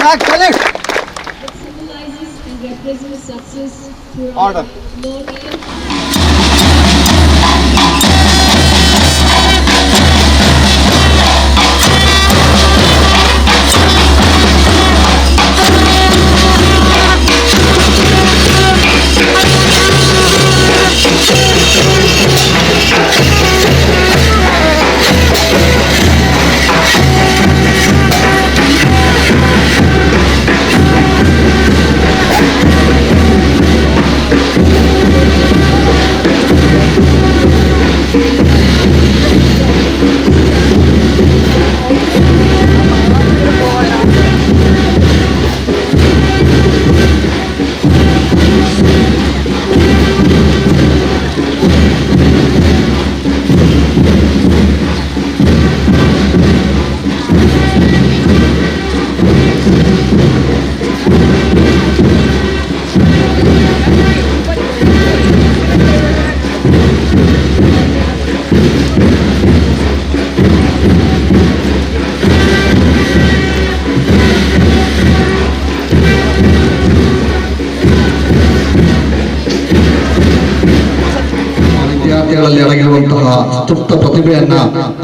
Back, collect. It symbolizes and represents success throughout Order. ಸುಪ್ತ ಪ್ರತಿಭೆಯನ್ನ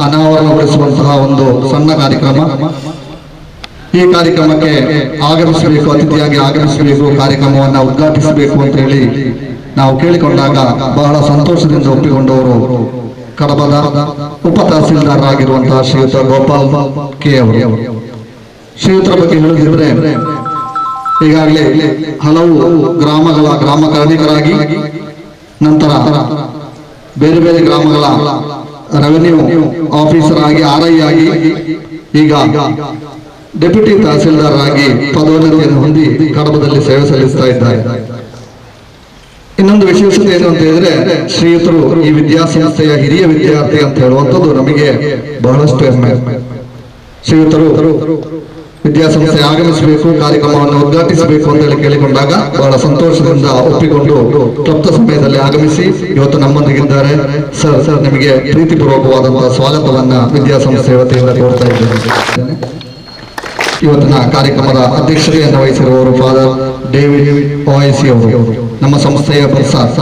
ಅನಾವರಣಗೊಳಿಸುವಂತಹ ಒಂದು ಸಣ್ಣ ಕಾರ್ಯಕ್ರಮ. ಈ ಕಾರ್ಯಕ್ರಮಕ್ಕೆ ಆಗಮಿಸಬೇಕು, ಅತಿಥಿಯಾಗಿ ಆಗಮಿಸಬೇಕು, ಕಾರ್ಯಕ್ರಮವನ್ನ ಉದ್ಘಾಟಿಸಬೇಕು ಅಂತ ಹೇಳಿ ನಾವು ಕೇಳಿಕೊಂಡಾಗ ಬಹಳ ಸಂತೋಷದಿಂದ ಒಪ್ಪಿಕೊಂಡವರು ಕಡಬದ ಉಪ ತಹಸೀಲ್ದಾರರಾಗಿರುವಂತಹ ಶ್ರೀಯುತ ಗೋಪಾಲ್ ಕೆ ಅವರು. ಶ್ರೀಯುತರ ಬಗ್ಗೆ ಹೇಳುವುದಿದ್ರೆ ಈಗಾಗಲೇ ಹಲವು ಗ್ರಾಮಗಳ ಗ್ರಾಮ ಕಾರ್ಮಿಕರಾಗಿ ನಂತರ ಬೇರೆ ಬೇರೆ ಗ್ರಾಮಗಳ ರೆವೆನ್ಯೂ ಆಫೀಸರ್ ಆಗಿ ಆರ್ ಐ ಆಗಿ ಈಗ ಡೆಪ್ಯೂಟಿ ತಹಸೀಲ್ದಾರ್ ಆಗಿ ಪದೋನ್ನತಿಯನ್ನು ಹೊಂದಿ ಕಡಬದಲ್ಲಿ ಸೇವೆ ಸಲ್ಲಿಸ್ತಾ ಇದ್ದಾರೆ. ಇನ್ನೊಂದು ವಿಶೇಷತೆ ಏನು ಅಂತ ಹೇಳಿದ್ರೆ ಶ್ರೀಯುತರು ಈ ವಿದ್ಯಾಸಂಸ್ಥೆಯ ಹಿರಿಯ ವಿದ್ಯಾರ್ಥಿ ಅಂತ ಹೇಳುವಂಥದ್ದು ನಮಗೆ ಬಹಳಷ್ಟು ಹೆಮ್ಮೆ. ಶ್ರೀಯುತರು ವಿದ್ಯಾಸಂಸ್ಥೆ ಆಗಮಿಸಬೇಕು, ಕಾರ್ಯಕ್ರಮವನ್ನು ಉದ್ಘಾಟಿಸಬೇಕು ಅಂತ ಹೇಳಿ ಕೇಳಿಕೊಂಡಾಗ ಬಹಳ ಸಂತೋಷದಿಂದ ಒಪ್ಪಿಕೊಂಡು ತಪ್ತ ಸಮಯದಲ್ಲಿ ಆಗಮಿಸಿ ಇವತ್ತು ನಮ್ಮೊಂದಿಗಿದ್ದಾರೆ. ಸರ್ ಸರ್, ನಿಮಗೆ ಪ್ರೀತಿಪೂರ್ವಕವಾದಂತಹ ಸ್ವಾಗತವನ್ನ ವಿದ್ಯಾಸಂಸ್ಥೆ ವತಿಯಿಂದ ಕೋರ್ತಾ ಇದ್ದೇನೆ. ಇವತ್ತಿನ ಕಾರ್ಯಕ್ರಮದ ಅಧ್ಯಕ್ಷತೆಯನ್ನು ವಹಿಸಿರುವವರು ಫಾದರ್ ಡೇವಿಡ್ ಓಐಸಿ ಅವರು. ನಮ್ಮ ಸಂಸ್ಥೆಯ ಪ್ರಸಾದ್.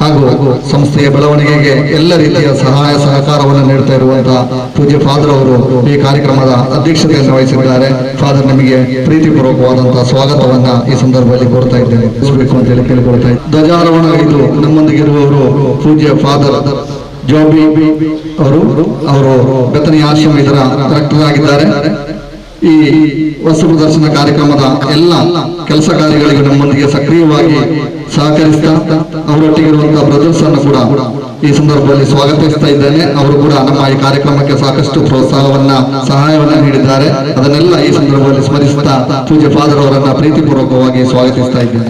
ಹಾಗೂ ಸಂಸ್ಥೆಯ ಬೆಳವಣಿಗೆಗೆ ಎಲ್ಲ ರೀತಿಯ ಸಹಾಯ ಸಹಕಾರವನ್ನು ನೀಡ್ತಾ ಇರುವಂತಹ ಪೂಜ್ಯ ಫಾದರ್ ಅವರು ಈ ಕಾರ್ಯಕ್ರಮದ ಅಧ್ಯಕ್ಷತೆಯನ್ನು ವಹಿಸಿದ್ದಾರೆ. ಫಾದರ್ ನಮಗೆ ಪ್ರೀತಿಪೂರ್ವಕವಾದಂತಹ ಸ್ವಾಗತವನ್ನ ಈ ಸಂದರ್ಭದಲ್ಲಿ ಕೊಡ್ತಾ ಇದ್ದೇನೆ. ತಿಳಿಸಬೇಕು ಅಂತ ಹೇಳಿ ಕೇಳಿಕೊಳ್ತಾ ಇದ್ದೇನೆ ಧ್ವಜಾರೋಹಣ ಇದು ನಮ್ಮೊಂದಿಗಿರುವವರು ಪೂಜ್ಯ ಫಾದರ್ ಜೋಬಿ ಅವರು. ಅವರು ಬೆತನಿ ಆಶ್ರಮ ಇದರ ಕರೆಕ್ಟರ್ ಆಗಿದ್ದಾರೆ. ಈ ವಸ್ತು ಪ್ರದರ್ಶನ ಕಾರ್ಯಕ್ರಮದ ಎಲ್ಲ ಕೆಲಸ ಕಾರ್ಯಗಳಿಗೆ ನಮ್ಮೊಂದಿಗೆ ಸಕ್ರಿಯವಾಗಿ ಸಹಕರಿಸ್ತಾ ಅವರೊಟ್ಟಿಗೆ ಇರುವಂತಹ ಬ್ರದರ್ಸ್ ಅನ್ನು ಕೂಡ ಈ ಸಂದರ್ಭದಲ್ಲಿ ಸ್ವಾಗತಿಸ್ತಾ ಇದ್ದೇನೆ. ಅವರು ಕೂಡ ನಮ್ಮ ಈ ಕಾರ್ಯಕ್ರಮಕ್ಕೆ ಸಾಕಷ್ಟು ಪ್ರೋತ್ಸಾಹವನ್ನ, ಸಹಾಯವನ್ನ ನೀಡಿದ್ದಾರೆ. ಅದನ್ನೆಲ್ಲ ಈ ಸಂದರ್ಭದಲ್ಲಿ ಸ್ಮರಿಸುತ್ತಾ ಪೂಜೆ ಫಾದರ್ ಅವರನ್ನ ಪ್ರೀತಿಪೂರ್ವಕವಾಗಿ ಸ್ವಾಗತಿಸ್ತಾ ಇದ್ದೇನೆ.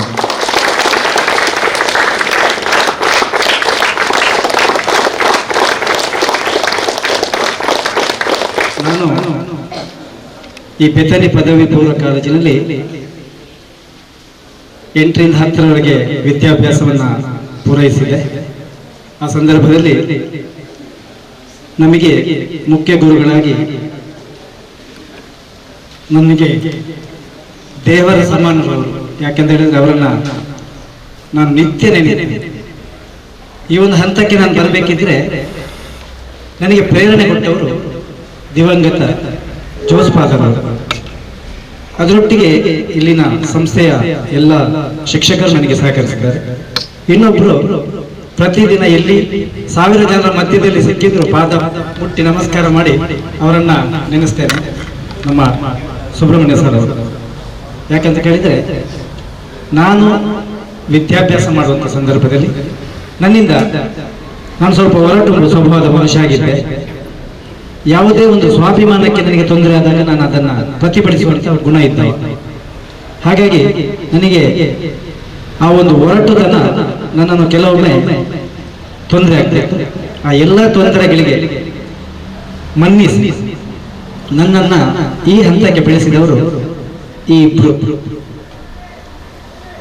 ನಾನು ಈ ಬೆತನಿ ಪದವಿ ಪೂರ್ವ ಕಾಲೇಜಿನಲ್ಲಿ ಎಂಟರಿಂದ ಹತ್ತರವರೆಗೆ ವಿದ್ಯಾಭ್ಯಾಸವನ್ನು ಪೂರೈಸಿದೆ. ಆ ಸಂದರ್ಭದಲ್ಲಿ ನಮಗೆ ಮುಖ್ಯ ಗುರುಗಳಾಗಿ ನನಗೆ ದೇವರ ಸಮಾನರವರು ಯಾಕೆಂತ ಹೇಳಿದ್ರೆ ಅವರನ್ನ ನಾನು ನಿತ್ಯ ನೆನೆ ಈ ಒಂದು ಹಂತಕ್ಕೆ ನಾನು ಬರಬೇಕಿದ್ರೆ ನನಗೆ ಪ್ರೇರಣೆ ಕೊಟ್ಟವರು ದಿವಂಗತ ಜೋಸ್ ಅದರೊಟ್ಟಿಗೆ ಇಲ್ಲಿನ ಸಂಸ್ಥೆಯ ಎಲ್ಲ ಶಿಕ್ಷಕರು ನನಗೆ ಸಹಕರಿಸಿದ್ದಾರೆ. ಇನ್ನೊಬ್ರು ಪ್ರತಿದಿನ ಎಲ್ಲಿ ಸಾವಿರ ಜನರ ಮಧ್ಯದಲ್ಲಿ ಸಿಕ್ಕಿದ್ರು ಪಾದ ಮುಟ್ಟಿ ನಮಸ್ಕಾರ ಮಾಡಿ ಅವರನ್ನ ನೆನೆಸ್ತೇನೆ. ನಮ್ಮ ಸುಬ್ರಹ್ಮಣ್ಯ ಸರ್ ಅವರು. ಯಾಕಂತ ಕೇಳಿದ್ರೆ, ನಾನು ವಿದ್ಯಾಭ್ಯಾಸ ಮಾಡುವಂತ ಸಂದರ್ಭದಲ್ಲಿ ನನ್ನಿಂದ ನಾನು ಸ್ವಲ್ಪ ಹೊರಟು ಸ್ವಭಾವದ ಮನುಷ್ಯ ಆಗಿದ್ದೆ. ಯಾವುದೇ ಒಂದು ಸ್ವಾಭಿಮಾನಕ್ಕೆ ನನಗೆ ತೊಂದರೆ ಆದಾಗ ನಾನು ಅದನ್ನ ಪ್ರತಿಭಟಿಸುವಂತ ಗುಣ ಇದ್ದ ಹಾಗಾಗಿ ನನಗೆ ಆ ಒಂದು ಹೊರಟುದನ್ನ ನನ್ನನ್ನು ಕೆಲವೊಮ್ಮೆ ತೊಂದರೆ ಆಗ್ತದೆ. ಆ ಎಲ್ಲ ತೊಂದರೆಗಳಿಗೆ ಮನ್ನಿಸಿ ನನ್ನನ್ನ ಈ ಹಂತಕ್ಕೆ ಬೆಳೆಸಿದವರು ಈ ಇಬ್ರು.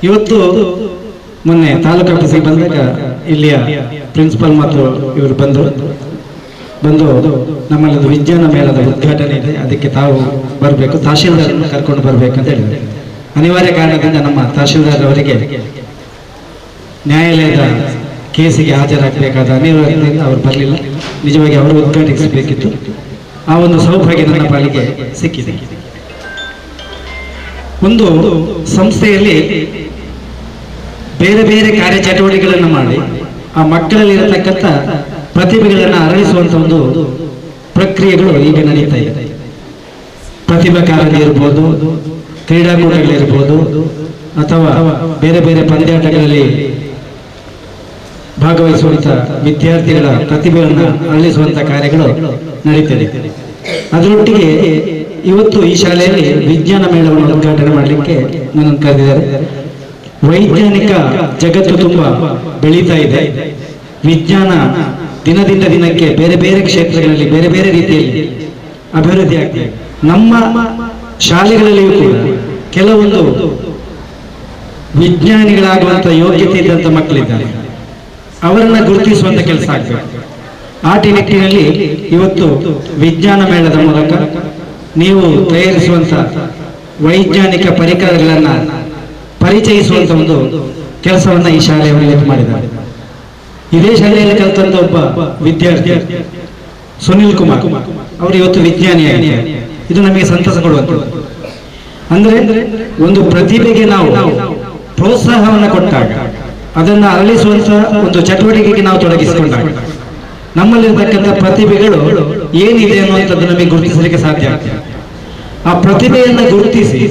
ಇವತ್ತು ಮೊನ್ನೆ ತಾಲೂಕು ಆಫೀಸಿಗೆ ಬಂದಾಗ ಇಲ್ಲಿಯ ಪ್ರಿನ್ಸಿಪಲ್ ಮತ್ತು ಇವರು ಬಂದು ಬಂದು ನಮ್ಮಲ್ಲಿ ವಿಜ್ಞಾನ ಮೇಳದ ಉದ್ಘಾಟನೆ ಇದೆ. ಅದಕ್ಕೆ ತಾವು ಬರಬೇಕು. ತಹಶೀಲ್ದಾರ್ ಕರ್ಕೊಂಡು ಬರಬೇಕಂತ ಹೇಳಿದೆ ಅನಿವಾರ್ಯ ಕಾರಣದಿಂದ ನಮ್ಮ ತಹಶೀಲ್ದಾರ್ ಅವರಿಗೆ ನ್ಯಾಯಾಲಯದ ಕೇಸಿಗೆ ಹಾಜರಾಗಬೇಕಾದ ಅನಿವಾರ್ಯದಿಂದ ಅವರು ಬರಲಿಲ್ಲ. ನಿಜವಾಗಿ ಅವರು ಉದ್ಘಾಟಿಸಬೇಕಿತ್ತು. ಆ ಒಂದು ಸೌಭಾಗ್ಯ ನನ್ನ ಪಾಲಿಗೆ ಸಿಕ್ಕಿದೆ. ಒಂದು ಸಂಸ್ಥೆಯಲ್ಲಿ ಬೇರೆ ಬೇರೆ ಕಾರ್ಯಚಟುವಟಿಕೆಗಳನ್ನು ಮಾಡಿ ಆ ಮಕ್ಕಳಲ್ಲಿ ಇರತಕ್ಕಂಥ ಪ್ರತಿಭೆಗಳನ್ನು ಅರಳಿಸುವಂತ ಒಂದು ಪ್ರಕ್ರಿಯೆಗಳು ಈಗ ನಡೀತಾ ಇದೆ. ಪ್ರತಿಭಾ ಕಾರಣ ಇರ್ಬೋದು ಕ್ರೀಡಾಕೂಟಗಳಿರ್ಬೋದು ಅಥವಾ ಬೇರೆ ಬೇರೆ ಪಂದ್ಯಾಟಗಳಲ್ಲಿ ಭಾಗವಹಿಸುವಂತ ವಿದ್ಯಾರ್ಥಿಗಳ ಪ್ರತಿಭೆಯನ್ನು ಅರಳಿಸುವಂತ ಕಾರ್ಯಗಳು ನಡೀತಾ ಅದರೊಟ್ಟಿಗೆ ಇವತ್ತು ಈ ಶಾಲೆಯಲ್ಲಿ ವಿಜ್ಞಾನ ಮೇಳವನ್ನು ಉದ್ಘಾಟನೆ ಮಾಡಲಿಕ್ಕೆ ನನ್ನನ್ನು ಕರೆದಿದ್ದಾರೆ. ವೈಜ್ಞಾನಿಕ ಜಗತ್ತು ತುಂಬಾ ಬೆಳೀತಾ ಇದೆ. ವಿಜ್ಞಾನ ದಿನದಿಂದ ದಿನಕ್ಕೆ ಬೇರೆ ಬೇರೆ ಕ್ಷೇತ್ರಗಳಲ್ಲಿ, ಬೇರೆ ಬೇರೆ ರೀತಿಯಲ್ಲಿ ಅಭಿವೃದ್ಧಿ ಆಗ್ತದೆ. ನಮ್ಮ ಶಾಲೆಗಳಲ್ಲಿಯೂ ಕೂಡ ಕೆಲವೊಂದು ವಿಜ್ಞಾನಿಗಳಾಗುವಂತ ಯೋಗ್ಯತೆ ಇದ್ದಂತ ಮಕ್ಕಳಿದ್ದಾರೆ. ಅವರನ್ನ ಗುರುತಿಸುವಂತ ಕೆಲಸ ಆಗ್ಬೇಕು ಆ ನಿಟ್ಟಿನಲ್ಲಿ ಇವತ್ತು ವಿಜ್ಞಾನ ಮೇಳದ ಮೂಲಕ ನೀವು ತಯಾರಿಸುವಂತ ವೈಜ್ಞಾನಿಕ ಪರಿಕರಗಳನ್ನ ಪರಿಚಯಿಸುವಂತ ಒಂದು ಕೆಲಸವನ್ನ ಈ ಶಾಲೆಯವರು ಮಾಡಿದ್ದಾರೆ. ಇದೇ ಶಾಲೆಯಲ್ಲಿ ಕಲಿತಂತ ಒಬ್ಬ ವಿದ್ಯಾರ್ಥಿ ಸುನಿಲ್ ಕುಮಾರ್. ಅವರು ಇವತ್ತು ವಿಜ್ಞಾನಿ ಇದು ನಮಗೆ ಸಂತಸ ಕೊಡುವಂತ ಅಂದ್ರೆ ಒಂದು ಪ್ರತಿಭೆಗೆ ನಾವು ಪ್ರೋತ್ಸಾಹವನ್ನು ಕೊಟ್ಟಾಗ ಅದನ್ನ ಅರಳಿಸುವಂತ ಒಂದು ಚಟುವಟಿಕೆಗೆ ನಾವು ತೊಡಗಿಸಿಕೊಂಡಾಗ ನಮ್ಮಲ್ಲಿರ್ತಕ್ಕಂಥ ಪ್ರತಿಭೆಗಳು ಏನಿದೆ ಅನ್ನುವಂಥದ್ದು ನಮಗೆ ಗುರುತಿಸಲಿಕ್ಕೆ ಸಾಧ್ಯ ಆಗ್ತದೆ. ಆ ಪ್ರತಿಭೆಯನ್ನ ಗುರುತಿಸಿ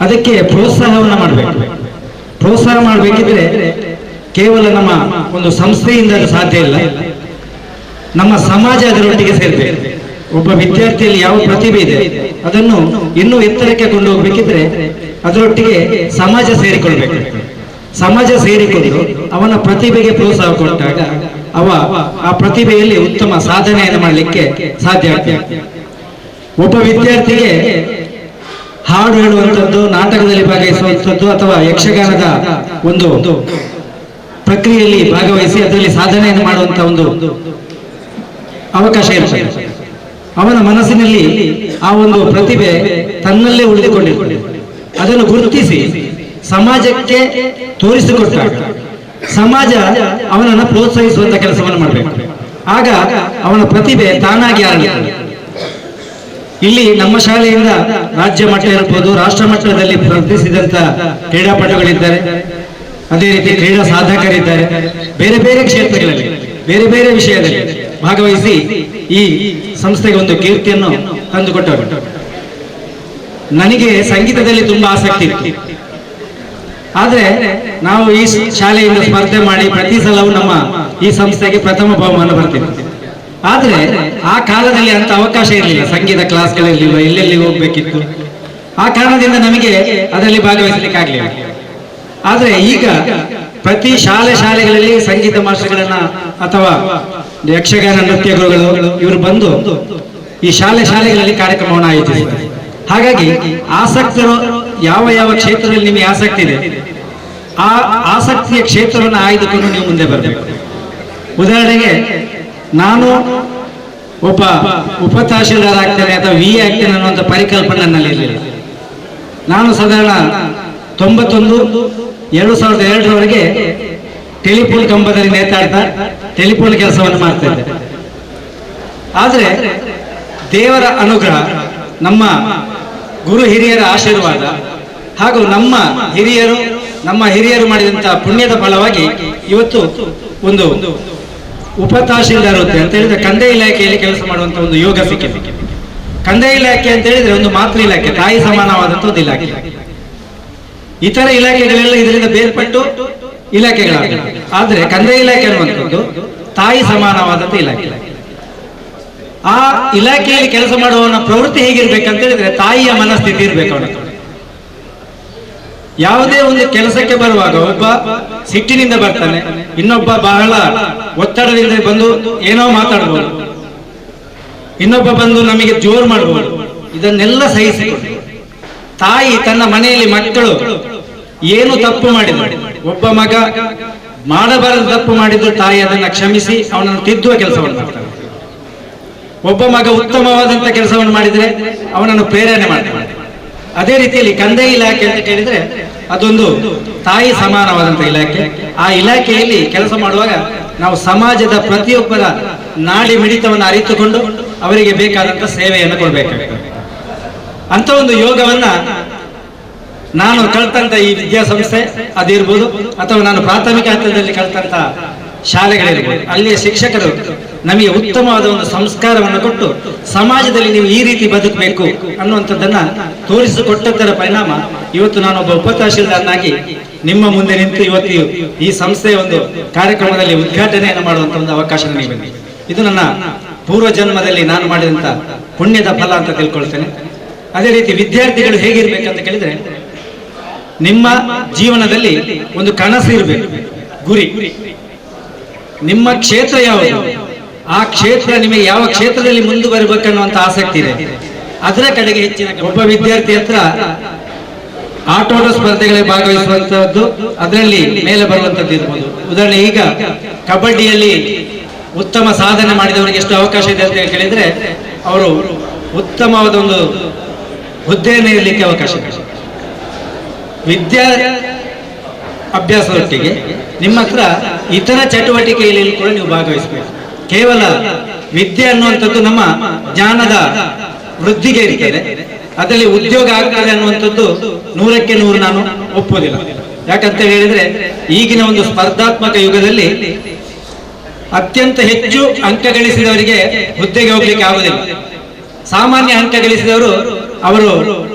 ಅದಕ್ಕೆ ಪ್ರೋತ್ಸಾಹವನ್ನ ಮಾಡಬೇಕು. ಪ್ರೋತ್ಸಾಹ ಮಾಡಬೇಕಿದ್ರೆ ಕೇವಲ ನಮ್ಮ ಒಂದು ಸಂಸ್ಥೆಯಿಂದ ಸಾಧ್ಯ ಇಲ್ಲ. ನಮ್ಮ ಸಮಾಜ ಅದರೊಟ್ಟಿಗೆ ಸೇರ್ಬೇಕು ಒಬ್ಬ ವಿದ್ಯಾರ್ಥಿಯಲ್ಲಿ ಯಾವ ಪ್ರತಿಭೆ ಇದೆ, ಅದನ್ನು ಇನ್ನೂ ಎತ್ತರಕ್ಕೆ ಕೊಂಡು ಹೋಗ್ಬೇಕಿದ್ರೆ ಅದರೊಟ್ಟಿಗೆ ಸಮಾಜ ಸೇರಿಕೊಳ್ಬೇಕು. ಸಮಾಜ ಸೇರಿಕೊಂಡು ಅವನ ಪ್ರತಿಭೆಗೆ ಪ್ರೋತ್ಸಾಹ ಕೊಟ್ಟಾಗ ಅವ ಆ ಪ್ರತಿಭೆಯಲ್ಲಿ ಉತ್ತಮ ಸಾಧನೆಯನ್ನು ಮಾಡಲಿಕ್ಕೆ ಸಾಧ್ಯ ಆಗ್ತದೆ. ಒಬ್ಬ ವಿದ್ಯಾರ್ಥಿಗೆ ಹಾಡು ಹೇಳುವಂಥದ್ದು, ನಾಟಕದಲ್ಲಿ ಭಾಗವಹಿಸುವಂಥದ್ದು ಅಥವಾ ಯಕ್ಷಗಾನದ ಒಂದು ಪ್ರಕ್ರಿಯೆಯಲ್ಲಿ ಭಾಗವಹಿಸಿ ಅದರಲ್ಲಿ ಸಾಧನೆಯನ್ನು ಮಾಡುವಂತ ಒಂದು ಅವಕಾಶ ಇರ್ತದೆ. ಅವನ ಮನಸ್ಸಿನಲ್ಲಿ ಆ ಒಂದು ಪ್ರತಿಭೆ ತನ್ನಲ್ಲೇ ಉಳಿದುಕೊಂಡಿರ್ತದೆ. ಅದನ್ನು ಗುರುತಿಸಿ ಸಮಾಜಕ್ಕೆ ತೋರಿಸಿಕೊಟ್ಟ ಸಮಾಜ ಅವನನ್ನು ಪ್ರೋತ್ಸಾಹಿಸುವಂತ ಕೆಲಸವನ್ನು ಮಾಡಬೇಕು. ಆಗ ಅವನ ಪ್ರತಿಭೆ ತಾನಾಗಿ ಆಗಿದೆ ಇಲ್ಲಿ ನಮ್ಮ ಶಾಲೆಯಿಂದ ರಾಜ್ಯ ಮಟ್ಟ ಇರ್ಬೋದು, ರಾಷ್ಟ್ರ ಮಟ್ಟದಲ್ಲಿ ಪ್ರದರ್ಶಿಸಿದಂತ ಕ್ರೀಡಾಪಟುಗಳಿದ್ದಾರೆ. ಅದೇ ರೀತಿ ಕ್ರೀಡಾ ಸಾಧಕರಿದ್ದಾರೆ. ಬೇರೆ ಬೇರೆ ಕ್ಷೇತ್ರಗಳಲ್ಲಿ, ಬೇರೆ ಬೇರೆ ವಿಷಯದಲ್ಲಿ ಭಾಗವಹಿಸಿ ಈ ಸಂಸ್ಥೆಗೆ ಒಂದು ಕೀರ್ತಿಯನ್ನು ತಂದುಕೊಟ್ಟವರು. ನನಗೆ ಸಂಗೀತದಲ್ಲಿ ತುಂಬಾ ಆಸಕ್ತಿ ಇತ್ತು. ಆದ್ರೆ ನಾವು ಈ ಶಾಲೆಯಿಂದ ಸ್ಪರ್ಧೆ ಮಾಡಿ ಪ್ರತಿ ಸಲವೂ ನಮ್ಮ ಈ ಸಂಸ್ಥೆಗೆ ಪ್ರಥಮ ಬಹುಮಾನ ಬರ್ತೀವಿ ಆದ್ರೆ ಆ ಕಾಲದಲ್ಲಿ ಅಂತ ಅವಕಾಶ ಇರಲಿಲ್ಲ. ಸಂಗೀತ ಕ್ಲಾಸ್ಗಳಿರಲಿಲ್ಲ ಎಲ್ಲೆಲ್ಲಿ ಹೋಗ್ಬೇಕಿತ್ತು. ಆ ಕಾರಣದಿಂದ ನಮಗೆ ಅದರಲ್ಲಿ ಭಾಗವಹಿಸಲಿಕ್ಕೆ ಆಗ್ಲಿಲ್ಲ ಆದ್ರೆ ಈಗ ಪ್ರತಿ ಶಾಲೆ ಶಾಲೆಗಳಲ್ಲಿ ಸಂಗೀತ ಮಾಸ್ಟರ್ಗಳನ್ನ ಅಥವಾ ಯಕ್ಷಗಾನ ನೃತ್ಯ ಗುರುಗಳು ಇವರು ಬಂದು ಈ ಶಾಲೆ ಶಾಲೆಗಳಲ್ಲಿ ಕಾರ್ಯಕ್ರಮವನ್ನು ಆಯೋಜಿಸಿದೆ ಹಾಗಾಗಿ ಆಸಕ್ತರು ಯಾವ ಯಾವ ಕ್ಷೇತ್ರದಲ್ಲಿ ನಿಮಗೆ ಆಸಕ್ತಿ ಇದೆ, ಆ ಆಸಕ್ತಿಯ ಕ್ಷೇತ್ರವನ್ನು ಆಯ್ದುಕೊಂಡು ನೀವು ಮುಂದೆ ಬರಬೇಕು. ಉದಾಹರಣೆಗೆ ನಾನು ಒಬ್ಬ ಉಪ ತಹಶೀಲ್ದಾರ್ ಆಗ್ತೇನೆ ಅಥವಾ ವಿ ಆಗ್ತೇನೆ ಅನ್ನುವಂಥ ಪರಿಕಲ್ಪನೆ ನನ್ನಲ್ಲಿ ನಾನು ಸಾಧಾರಣ ತೊಂಬತ್ತೊಂದು ಎರಡು ಸಾವಿರದ ಎರಡರವರೆಗೆ ಟೆಲಿಫೋನ್ ಕಂಬದಲ್ಲಿ ನೇತಾಡ್ತಾ ಟೆಲಿಫೋನ್ ಕೆಲಸವನ್ನು ಮಾಡ್ತಾ ಇದ್ದೆ. ಆದ್ರೆ ದೇವರ ಅನುಗ್ರಹ ನಮ್ಮ ಗುರು ಹಿರಿಯರ ಆಶೀರ್ವಾದ ಹಾಗೂ ನಮ್ಮ ಹಿರಿಯರು ನಮ್ಮ ಹಿರಿಯರು ಮಾಡಿದಂತಹ ಪುಣ್ಯದ ಫಲವಾಗಿ ಇವತ್ತು ಒಂದು ಉಪ ತಹಶೀಲ್ದಾರ್ ಅಂತ ಹೇಳಿದ್ರೆ ಕಂದಾಯ ಇಲಾಖೆಯಲ್ಲಿ ಕೆಲಸ ಮಾಡುವಂತ ಒಂದು ಯೋಗ ಸಿಕ್ಕಿದೆ. ಕಂದಾಯ ಇಲಾಖೆ ಅಂತ ಹೇಳಿದ್ರೆ ಒಂದು ಮಾತೃ ಇಲಾಖೆ, ತಾಯಿ ಸಮಾನವಾದಂತಹ ಒಂದು ಇಲಾಖೆ. ಇತರ ಇಲಾಖೆಗಳೆಲ್ಲ ಇದರಿಂದ ಬೇರ್ಪಟ್ಟು ಇಲಾಖೆಗಳಾಗಿವೆ ಆದ್ರೆ ಕಂದಾಯ ಇಲಾಖೆ ಅನ್ನುವಂಥದ್ದು ತಾಯಿ ಸಮಾನವಾದಂತ ಇಲಾಖೆ. ಆ ಇಲಾಖೆಯಲ್ಲಿ ಕೆಲಸ ಮಾಡುವವನ ಪ್ರವೃತ್ತಿ ಹೇಗಿರ್ಬೇಕಂತ ಹೇಳಿದ್ರೆ ತಾಯಿಯ ಮನಸ್ಥಿತಿ ಇರ್ಬೇಕು ಅವನ ಯಾವುದೇ ಒಂದು ಕೆಲಸಕ್ಕೆ ಬರುವಾಗ ಒಬ್ಬ ಸಿಟ್ಟಿನಿಂದ ಬರ್ತಾನೆ, ಇನ್ನೊಬ್ಬ ಬಹಳ ಒತ್ತಡದಿಂದ ಬಂದು ಏನೋ ಮಾತಾಡ್ಬೋದು. ಇನ್ನೊಬ್ಬ ಬಂದು ನಮಗೆ ಜೋರು ಮಾಡಬಹುದು ಇದನ್ನೆಲ್ಲ ಸಹಿಸಿ ತಾಯಿ ತನ್ನ ಮನೆಯಲ್ಲಿ ಮಕ್ಕಳು ಏನು ತಪ್ಪು ಮಾಡಿದ್ರು? ಒಬ್ಬ ಮಗ ಮಾಡಬಾರದು ತಪ್ಪು ಮಾಡಿದ್ರು, ತಾಯಿ ಅದನ್ನ ಕ್ಷಮಿಸಿ ಅವನನ್ನು ತಿದ್ದುವ ಕೆಲಸವನ್ನು ಮಾಡ್ತಾನೆ ಒಬ್ಬ ಮಗ ಉತ್ತಮವಾದಂತ ಕೆಲಸವನ್ನು ಮಾಡಿದ್ರೆ ಅವನನ್ನು ಪ್ರೇರಣೆ ಮಾಡ್ತಾನೆ ಅದೇ ರೀತಿಯಲ್ಲಿ ಕಂದಾಯ ಇಲಾಖೆ ಅಂತ ಕೇಳಿದ್ರೆ ಅದೊಂದು ತಾಯಿ ಸಮಾನವಾದಂತ ಇಲಾಖೆ. ಆ ಇಲಾಖೆಯಲ್ಲಿ ಕೆಲಸ ಮಾಡುವಾಗ ನಾವು ಸಮಾಜದ ಪ್ರತಿಯೊಬ್ಬರ ನಾಡಿ ಮಿಡಿತವನ್ನು ಅರಿತುಕೊಂಡು ಅವರಿಗೆ ಬೇಕಾದಂತ ಸೇವೆಯನ್ನು ಕೊಡಬೇಕಾಗ್ತದೆ. ಅಂತ ಒಂದು ಯೋಗವನ್ನ ನಾನು ಕಲ್ತಂತ ಈ ವಿದ್ಯಾಸಂಸ್ಥೆ ಅದಿರ್ಬೋದು, ಅಥವಾ ನಾನು ಪ್ರಾಥಮಿಕ ಹಂತದಲ್ಲಿ ಕಲ್ತಂತ ಶಾಲೆಗಳಿರ್ಬೋದು. ಅಲ್ಲಿಯ ಶಿಕ್ಷಕರು ನಮಗೆ ಉತ್ತಮವಾದ ಒಂದು ಸಂಸ್ಕಾರವನ್ನು ಕೊಟ್ಟು ಸಮಾಜದಲ್ಲಿ ನೀವು ಈ ರೀತಿ ಬದುಕಬೇಕು ಅನ್ನುವಂಥದ್ದನ್ನ ತೋರಿಸಿಕೊಟ್ಟದ್ದರ ಪರಿಣಾಮ ಇವತ್ತು ನಾನೊಬ್ಬ ಒಬ್ಬ ಉಪತಹಶೀಲ್ದಾರನಾಗಿ ನಿಮ್ಮ ಮುಂದೆ ನಿಂತು ಇವತ್ತು ಈ ಸಂಸ್ಥೆಯ ಒಂದು ಕಾರ್ಯಕ್ರಮದಲ್ಲಿ ಉದ್ಘಾಟನೆಯನ್ನು ಮಾಡುವಂತ ಒಂದು ಅವಕಾಶ ನನಗೆ ಇದು ನನ್ನ ಪೂರ್ವ ಜನ್ಮದಲ್ಲಿ ನಾನು ಮಾಡಿದಂತ ಪುಣ್ಯದ ಫಲ ಅಂತ ತಿಳ್ಕೊಳ್ತೇನೆ. ಅದೇ ರೀತಿ ವಿದ್ಯಾರ್ಥಿಗಳು ಹೇಗಿರ್ಬೇಕಂತ ಕೇಳಿದ್ರೆ, ನಿಮ್ಮ ಜೀವನದಲ್ಲಿ ಒಂದು ಕನಸು ಇರಬೇಕು, ಗುರಿ. ನಿಮ್ಮ ಕ್ಷೇತ್ರ ಯಾವುದು? ಆ ಕ್ಷೇತ್ರ ನಿಮಗೆ ಯಾವ ಕ್ಷೇತ್ರದಲ್ಲಿ ಮುಂದುವರಿಬೇಕನ್ನುವಂತ ಆಸಕ್ತಿ ಇದೆ. ಅದರ ಕಡೆಗೆ ಹೆಚ್ಚಿನ ಒಬ್ಬ ವಿದ್ಯಾರ್ಥಿ ಹತ್ರ ಆಟೋಟ ಸ್ಪರ್ಧೆಗಳಲ್ಲಿ ಭಾಗವಹಿಸುವಂತಹದ್ದು, ಅದರಲ್ಲಿ ಮೇಲೆ ಬರುವಂತದ್ದು ಇರ್ಬೋದು. ಉದಾಹರಣೆ ಈಗ ಕಬಡ್ಡಿಯಲ್ಲಿ ಉತ್ತಮ ಸಾಧನೆ ಮಾಡಿದವರಿಗೆ ಎಷ್ಟು ಅವಕಾಶ ಇದೆ ಅಂತ ಕೇಳಿದ್ರೆ, ಅವರು ಉತ್ತಮವಾದ ಒಂದು ಹುದ್ದೆಯನ್ನು ಇರಲಿಕ್ಕೆ ಅವಕಾಶ ವಿದ್ಯಾ ಅಭ್ಯಾಸದೊಟ್ಟಿಗೆ ನಿಮ್ಮ ಹತ್ರ ಇತರ ಚಟುವಟಿಕೆಯಲ್ಲಿ ಕೂಡ ನೀವು ಭಾಗವಹಿಸಬೇಕು. ಕೇವಲ ವಿದ್ಯೆ ಅನ್ನುವಂಥದ್ದು ನಮ್ಮ ಜ್ಞಾನದ ವೃದ್ಧಿಗೆ ಇರ್ತದೆ. ಅದರಲ್ಲಿ ಉದ್ಯೋಗ ಆಗ್ತದೆ ಅನ್ನುವಂಥದ್ದು ನೂರಕ್ಕೆ ನೂರು ನಾನು ಒಪ್ಪುವುದಿಲ್ಲ. ಯಾಕಂತ ಹೇಳಿದ್ರೆ ಈಗಿನ ಒಂದು ಸ್ಪರ್ಧಾತ್ಮಕ ಯುಗದಲ್ಲಿ ಅತ್ಯಂತ ಹೆಚ್ಚು ಅಂಕ ಗಳಿಸಿದವರಿಗೆ ಹುದ್ದೆಗೆ ಹೋಗ್ಲಿಕ್ಕೆ ಆಗುದಿಲ್ಲ ಸಾಮಾನ್ಯ ಅಂಕ ಗಳಿಸಿದವರು ಅವರು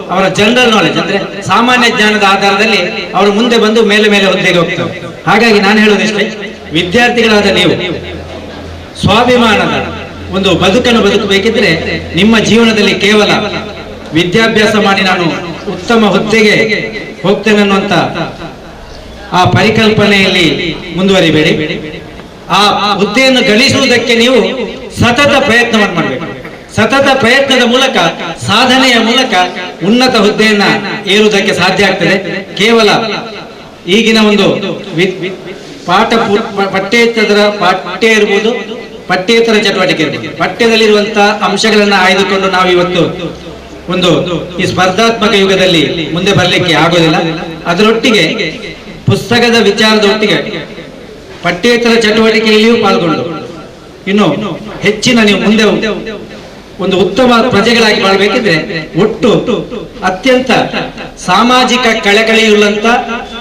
ಅವರ ಜನರಲ್ ನಾಲೆಜ್ ಅಂದ್ರೆ ಸಾಮಾನ್ಯ ಜ್ಞಾನದ ಆಧಾರದಲ್ಲಿ ಅವರು ಮುಂದೆ ಬಂದು ಮೇಲೆ ಮೇಲೆ ಹುದ್ದೆಗೆ ಹೋಗ್ತಾರೆ. ಹಾಗಾಗಿ ನಾನು ಹೇಳೋದಿಷ್ಟೇ ವಿದ್ಯಾರ್ಥಿಗಳಾದ ನೀವು ಸ್ವಾಭಿಮಾನದ ಒಂದು ಬದುಕನ್ನು ಬದುಕಬೇಕಿದ್ರೆ ನಿಮ್ಮ ಜೀವನದಲ್ಲಿ ಕೇವಲ ವಿದ್ಯಾಭ್ಯಾಸ ಮಾಡಿ ನಾನು ಉತ್ತಮ ಹುದ್ದೆಗೆ ಹೋಗ್ತೇನೆ ಅನ್ನುವಂತ ಆ ಪರಿಕಲ್ಪನೆಯಲ್ಲಿ ಮುಂದುವರಿಬೇಡಿ. ಆ ಹುದ್ದೆಯನ್ನು ಗಳಿಸುವುದಕ್ಕೆ ನೀವು ಸತತ ಪ್ರಯತ್ನವನ್ನು ಮಾಡಬೇಕು. ಸತತ ಪ್ರಯತ್ನದ ಮೂಲಕ, ಸಾಧನೆಯ ಮೂಲಕ ಉನ್ನತ ಹುದ್ದೆಯನ್ನ ಏರುವುದಕ್ಕೆ ಸಾಧ್ಯ ಆಗ್ತದೆ. ಕೇವಲ ಈಗಿನ ಒಂದು ಪಾಠ ಪಠ್ಯೇತರ ಪಠ್ಯ ಇರ್ಬೋದು, ಪಠ್ಯೇತರ ಚಟುವಟಿಕೆ ಇರ್ಬೋದು. ಪಠ್ಯದಲ್ಲಿರುವಂತಹ ಅಂಶಗಳನ್ನ ಆಯ್ದುಕೊಂಡು ನಾವು ಇವತ್ತು ಒಂದು ಈ ಸ್ಪರ್ಧಾತ್ಮಕ ಯುಗದಲ್ಲಿ ಮುಂದೆ ಬರಲಿಕ್ಕೆ ಆಗೋದಿಲ್ಲ. ಅದರೊಟ್ಟಿಗೆ ಪುಸ್ತಕದ ವಿಚಾರದ ಒಟ್ಟಿಗೆ ಪಠ್ಯೇತರ ಚಟುವಟಿಕೆಯಲ್ಲಿಯೂ ಪಾಲ್ಗೊಂಡು, ಇನ್ನು ಹೆಚ್ಚಿನ ನೀವು ಮುಂದೆ ಒಂದು ಉತ್ತಮ ಪ್ರಜೆಗಳಾಗಿ ಮಾಡಬೇಕಿದ್ರೆ ಒಟ್ಟು ಅತ್ಯಂತ ಸಾಮಾಜಿಕ ಕಳಕಳಿಯುಳ್ಳಂತ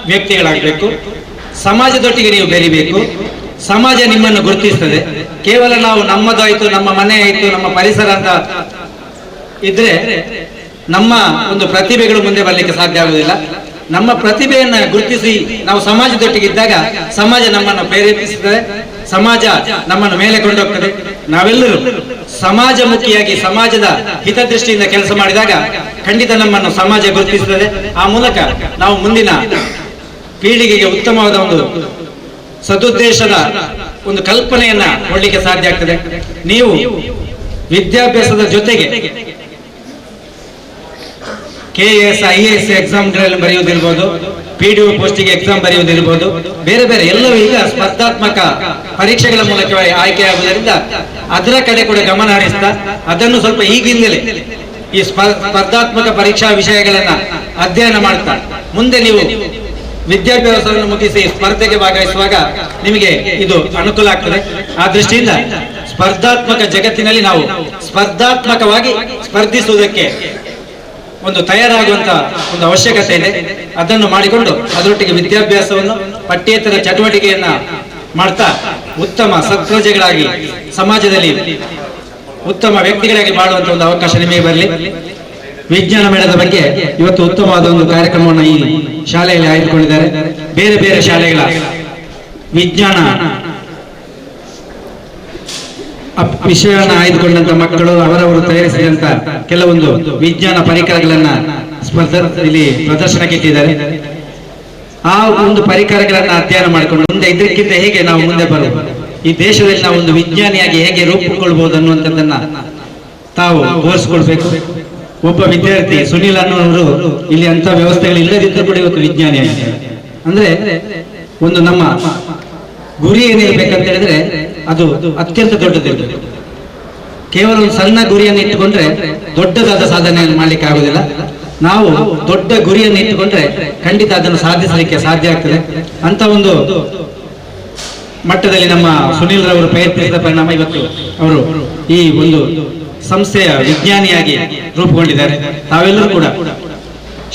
ವ್ಯಕ್ತಿಗಳಾಗಬೇಕು. ಸಮಾಜದೊಟ್ಟಿಗೆ ನೀವು ಬೆರಿಬೇಕು. ಸಮಾಜ ನಿಮ್ಮನ್ನು ಗುರುತಿಸ್ತದೆ. ಕೇವಲ ನಾವು ನಮ್ಮದಾಯ್ತು, ನಮ್ಮ ಮನೆ ಆಯ್ತು, ನಮ್ಮ ಪರಿಸರ ಅಂತ ಇದ್ರೆ ನಮ್ಮ ಒಂದು ಪ್ರತಿಭೆಗಳು ಮುಂದೆ ಬರಲಿಕ್ಕೆ ಸಾಧ್ಯ ಆಗುವುದಿಲ್ಲ. ನಮ್ಮ ಪ್ರತಿಭೆಯನ್ನ ಗುರುತಿಸಿ ನಾವು ಸಮಾಜದೊಟ್ಟಿಗೆ ಇದ್ದಾಗ ಸಮಾಜ ನಮ್ಮನ್ನು ಪ್ರೇರೇಪಿಸುತ್ತದೆ. ಸಮಾಜ ನಮ್ಮನ್ನು ಮೇಲೆ ಕೊಂಡೋಗ್ತದೆ. ನಾವೆಲ್ಲರೂ ಸಮಾಜಮುಖಿಯಾಗಿ ಸಮಾಜದ ಹಿತದೃಷ್ಟಿಯಿಂದ ಕೆಲಸ ಮಾಡಿದಾಗ ಖಂಡಿತ ನಮ್ಮನ್ನು ಸಮಾಜ ಗುರುತಿಸುತ್ತದೆ. ಆ ಮೂಲಕ ನಾವು ಮುಂದಿನ ಪೀಳಿಗೆಗೆ ಉತ್ತಮವಾದ ಒಂದು ಸದುದ್ದೇಶದ ಒಂದು ಕಲ್ಪನೆಯನ್ನ ಕೊಡ್ಲಿಕ್ಕೆ ಸಾಧ್ಯ ಆಗ್ತದೆ. ನೀವು ವಿದ್ಯಾಭ್ಯಾಸದ ಜೊತೆಗೆ ಕೆ ಎಸ್ ಐ ಎಸ್ ಎಕ್ಸಾಮ್ಗಳಲ್ಲಿ ಬರೆಯುವುದಿರ್ಬೋದು ಪಿ ಡಿ ಪೋಸ್ಟಿಗೆ ಎಕ್ಸಾಮ್ ಬರೆಯುವುದಿರ್ಬೋದು ಬೇರೆ ಬೇರೆ ಎಲ್ಲವೂ ಈಗ ಸ್ಪರ್ಧಾತ್ಮಕ ಪರೀಕ್ಷೆಗಳ ಮೂಲಕ ಆಯ್ಕೆಯಾಗುವುದರಿಂದ ಅದರ ಕಡೆ ಕೂಡ ಗಮನ ಹರಿಸ್ತಾ ಅದನ್ನು ಸ್ವಲ್ಪ ಈಗಿಂದಲೇ ಈ ಸ್ಪ- ಸ್ಪರ್ಧಾತ್ಮಕ ಪರೀಕ್ಷಾ ವಿಷಯಗಳನ್ನ ಅಧ್ಯಯನ ಮಾಡ್ತಾ. ಮುಂದೆ ನೀವು ವಿದ್ಯಾಭ್ಯಾಸವನ್ನು ಮುಗಿಸಿ ಸ್ಪರ್ಧೆಗೆ ಭಾಗವಹಿಸುವಾಗ ನಿಮಗೆ ಇದು ಅನುಕೂಲ ಆಗ್ತದೆ. ಆ ದೃಷ್ಟಿಯಿಂದ ಸ್ಪರ್ಧಾತ್ಮಕ ಜಗತ್ತಿನಲ್ಲಿ ನಾವು ಸ್ಪರ್ಧಾತ್ಮಕವಾಗಿ ಸ್ಪರ್ಧಿಸುವುದಕ್ಕೆ ಒಂದು ತಯಾರಾಗುವಂತ ಒಂದು ಅವಶ್ಯಕತೆ ಇದೆ. ಅದನ್ನು ಮಾಡಿಕೊಂಡು ಅದರೊಟ್ಟಿಗೆ ವಿದ್ಯಾಭ್ಯಾಸವನ್ನು ಪಠ್ಯೇತರ ಚಟುವಟಿಕೆಯನ್ನ ಮಾಡ್ತಾ ಉತ್ತಮ ಸತ್ಪ್ರಜೆಗಳಾಗಿ ಸಮಾಜದಲ್ಲಿ ಉತ್ತಮ ವ್ಯಕ್ತಿಗಳಾಗಿ ಬಾಳುವಂತ ಒಂದು ಅವಕಾಶ ನಿಮಗೆ ಬರಲಿ. ವಿಜ್ಞಾನ ಮೇಳದ ಬಗ್ಗೆ ಇವತ್ತು ಉತ್ತಮವಾದ ಒಂದು ಕಾರ್ಯಕ್ರಮವನ್ನು ಈ ಶಾಲೆಯಲ್ಲಿ ಆಯ್ದುಕೊಂಡಿದ್ದಾರೆ. ಬೇರೆ ಬೇರೆ ಶಾಲೆಗಳ ವಿಜ್ಞಾನ ವಿಷಯವನ್ನ ಆಯ್ದುಕೊಂಡಂತ ಮಕ್ಕಳು ಅವರವರು ತಯಾರಿಸಿದಂತ ಕೆಲವೊಂದು ವಿಜ್ಞಾನ ಪರಿಕರಗಳನ್ನ ಇಲ್ಲಿ ಪ್ರದರ್ಶನಕ್ಕೆ ಇಟ್ಟಿದ್ದಾರೆ. ಆ ಒಂದು ಪರಿಕರಗಳನ್ನ ಅಧ್ಯಯನ ಮಾಡಿಕೊಂಡು ಮುಂದೆ ಇದಕ್ಕಿಂತ ಹೇಗೆ ನಾವು ಮುಂದೆ ಬರಬಹುದು ಈ ದೇಶದಲ್ಲಿ ನಾವು ಒಂದು ವಿಜ್ಞಾನಿಯಾಗಿ ಹೇಗೆ ರೂಪುಗೊಳ್ಬಹುದು ಅನ್ನುವಂಥದ್ದನ್ನ ತಾವು ತೋರಿಸ್ಕೊಳ್ಬೇಕು ಒಬ್ಬ ವಿದ್ಯಾರ್ಥಿ ಸುನಿಲ್ ಅನ್ನೋರು ಇಲ್ಲಿ ಅಂತ ವ್ಯವಸ್ಥೆಗಳು ಇಲ್ಲದಿದ್ದರೂ ಕೂಡ ಇವತ್ತು ವಿಜ್ಞಾನಿಯಾಗಿದೆ ಅಂದ್ರೆ ಒಂದು ನಮ್ಮ ಗುರಿ ಏನಿರ್ಬೇಕಂತ ಹೇಳಿದ್ರೆ ಅದು ಅತ್ಯಂತ ದೊಡ್ಡದು ಕೇವಲ ಒಂದು ಸಣ್ಣ ಗುರಿಯನ್ನು ಇಟ್ಟುಕೊಂಡ್ರೆ ದೊಡ್ಡದಾದ ಸಾಧನೆಯನ್ನು ಮಾಡ್ಲಿಕ್ಕೆ ಆಗುದಿಲ್ಲ ನಾವು ದೊಡ್ಡ ಗುರಿಯನ್ನು ಇಟ್ಟುಕೊಂಡ್ರೆ ಖಂಡಿತ ಅದನ್ನು ಸಾಧಿಸಲಿಕ್ಕೆ ಸಾಧ್ಯ ಆಗ್ತದೆ. ಅಂತ ಒಂದು ಮಟ್ಟದಲ್ಲಿ ನಮ್ಮ ಸುನೀಲ್ ರವರು ಪ್ರಯತ್ನಿಸಿದ ಪರಿಣಾಮ ಇವತ್ತು ಅವರು ಈ ಒಂದು ಸಂಸ್ಥೆಯ ವಿಜ್ಞಾನಿಯಾಗಿ ರೂಪುಗೊಂಡಿದ್ದಾರೆ. ತಾವೆಲ್ಲರೂ ಕೂಡ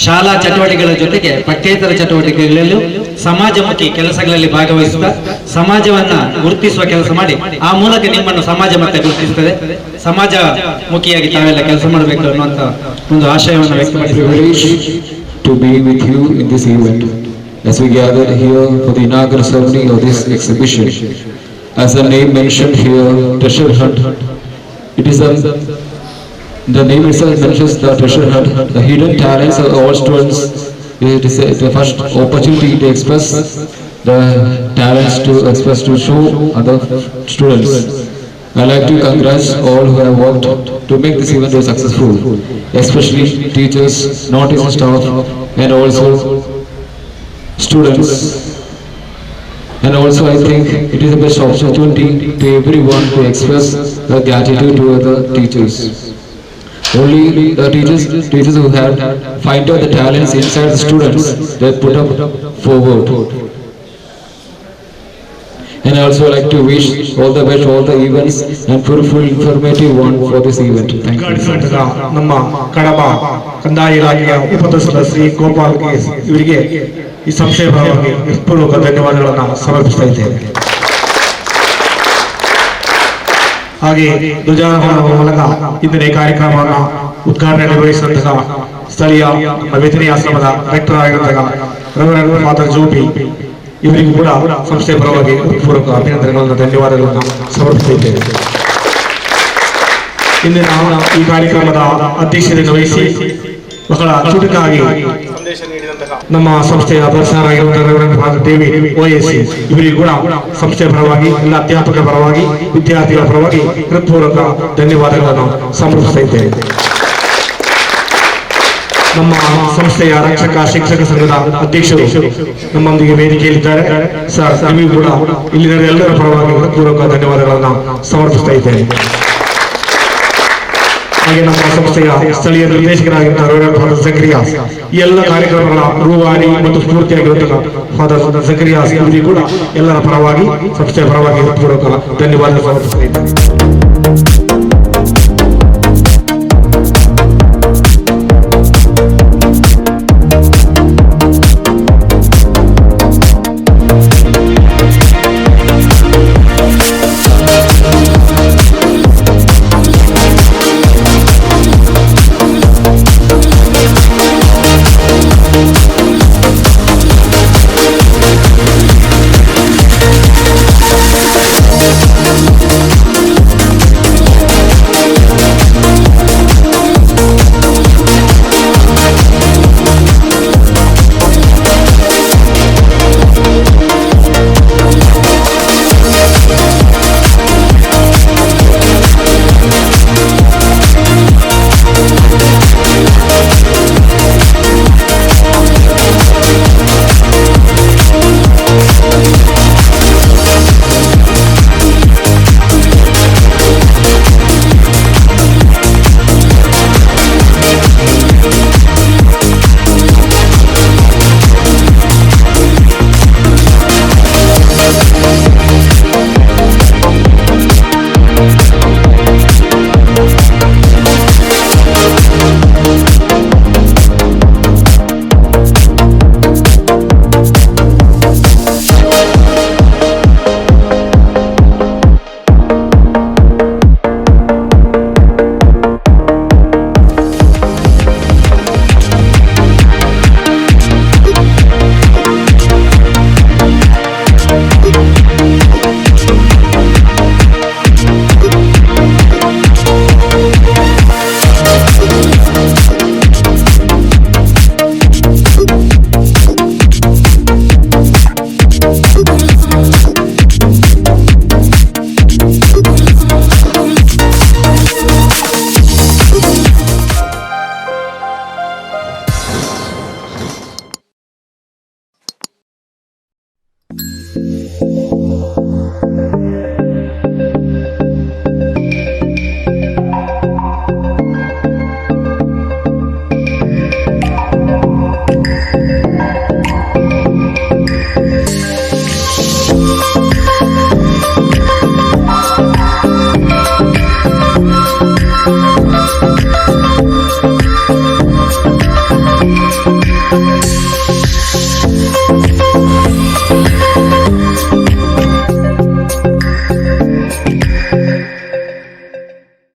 ಶಾಲಾ ಚಟುವಟಿಕೆಗಳ ಜೊತೆಗೆ ಪಠ್ಯೇತರ ಚಟುವಟಿಕೆಗಳಲ್ಲೂ ಸಮಾಜಮುಖಿ ಕೆಲಸಗಳಲ್ಲಿ ಭಾಗವಹಿಸುವ ಸಮಾಜವನ್ನ ಗುರುತಿಸುವ ಕೆಲಸ ಮಾಡಿ ಆ ಮೂಲಕ ನಿಮ್ಮನ್ನು ಸಮಾಜ ಮತ್ತೆ ಗುರುತಿಸುತ್ತದೆ. ಸಮಾಜ ಮುಖಿಯಾಗಿ ತಾವೆಲ್ಲ ಕೆಲಸ ಮಾಡಬೇಕು ಅನ್ನುವಂತ ಒಂದು ಆಶಯವನ್ನು ವ್ಯಕ್ತಪಡಿಸಿ As the name mentioned here, Treasure Hunt, it is a the name itself mentions the treasure hunt, the hidden talents of all students. It is the first opportunity to express the talents to express to show other students. I like to congratulate all who have worked to make this event successful, especially teachers, non-teaching staff, and also students. And also I think it is the best opportunity to everyone to express their gratitude to the teachers. Only the teachers, teachers who have find out the talents inside the students, they put up forward. And I also like to wish all the best, all the events and fruitful informative one for this event. Thank you. ಉದ್ಘಾಟಿಸಿದ ನಮ್ಮ ಕಡಬ ಕಂದಾಯ ಇಲಾಖೆಯ ಉಪದರ್ಶಕ Shri Gopal K S ಇವರಿಗೆ ಈ ಸಂಸ್ಥೆಯ ಪರವಾಗಿ ಹೃತ್ಪೂರ್ವಕ ಧನ್ಯವಾದಗಳನ್ನು ಸಮರ್ಪಿಸ್ತಾ ಇದ್ದೇನೆ ಹಾಗೆ ಧ್ವಜಾರೋಹಣದ ಮೂಲಕ ಇಂದಿನ ಈ ಕಾರ್ಯಕ್ರಮವನ್ನು ಉದ್ಘಾಟನೆ ನಿರ್ವಹಿಸಿದಂತಹ ಸ್ಥಳೀಯ ವೇತನಿ ಆಶ್ರಮದ ರೆಕ್ಟರ್ ಆಗಿರುವಂತಹ ರೆವರೆಂಡ್ ಫಾದರ್ ಜೋಪಿ ಇವರಿಗೂ ಕೂಡ ಸಂಸ್ಥೆ ಪರವಾಗಿ ಪೂರ್ವಕ ಅಭಿನಂದನೆಗಳನ್ನು ಧನ್ಯವಾದಗಳನ್ನು ಸಮರ್ಪಿಸುತ್ತೇವೆ. ಇಂದಿನ ಈ ಕಾರ್ಯಕ್ರಮದ ಅಧ್ಯಕ್ಷತೆ ವಹಿಸಿ ಬಹಳ ಚುಟುಕಾಗಿ ನಮ್ಮ ಸಂಸ್ಥೆಯ ಓಎಸ್ ದೇವಿ ಓಎಸ್ಸಿ ಇವರಿಗೂ ಕೂಡ ಸಂಸ್ಥೆಯ ಪರವಾಗಿ ಎಲ್ಲ ಅಧ್ಯಾಪಕರ ಪರವಾಗಿ ವಿದ್ಯಾರ್ಥಿಗಳ ಪರವಾಗಿ ಹೃತ್ಪೂರ್ವಕ ಧನ್ಯವಾದಗಳನ್ನು ಸಮರ್ಪಿಸ್ತಾ ಇದ್ದೇವೆ ನಮ್ಮ ಸಂಸ್ಥೆಯ ರಕ್ಷಕ ಶಿಕ್ಷಕ ಸಂಘದ ಅಧ್ಯಕ್ಷರು ನಮ್ಮೊಂದಿಗೆ ವೇದಿಕೆಯಲ್ಲಿದ್ದಾರೆ. ಸರ್ ನಮಗೂ ಕೂಡ ಇಲ್ಲಿನ ಎಲ್ಲರ ಪರವಾಗಿ ಹೃತ್ಪೂರ್ವಕ ಧನ್ಯವಾದಗಳನ್ನು ಸಮರ್ಪಿಸ್ತಾ ಇದ್ದೇನೆ. ಹಾಗೆ ನಮ್ಮ ಸಂಸ್ಥೆಯ ಸ್ಥಳೀಯ ನಿರ್ದೇಶಕರಾಗಿರುವ ಫಾದರ್ ಜಕ್ರಿಯಾಸ್ ಈ ಎಲ್ಲ ಕಾರ್ಯಕ್ರಮಗಳ ರೂವಾರಿ ಮತ್ತು ಸ್ಫೂರ್ತಿಯಾಗಿರುವಂತಹ ಫಾದರ್ ಜಕ್ರಿಯಾಸ್ ಇಲ್ಲಿ ಕೂಡ ಎಲ್ಲರ ಪರವಾಗಿ, ಸಂಸ್ಥೆಯ ಪರವಾಗಿ ಧನ್ಯವಾದ ಸಮರ್ಪಿಸ್ತಾ ಇದ್ದೇನೆ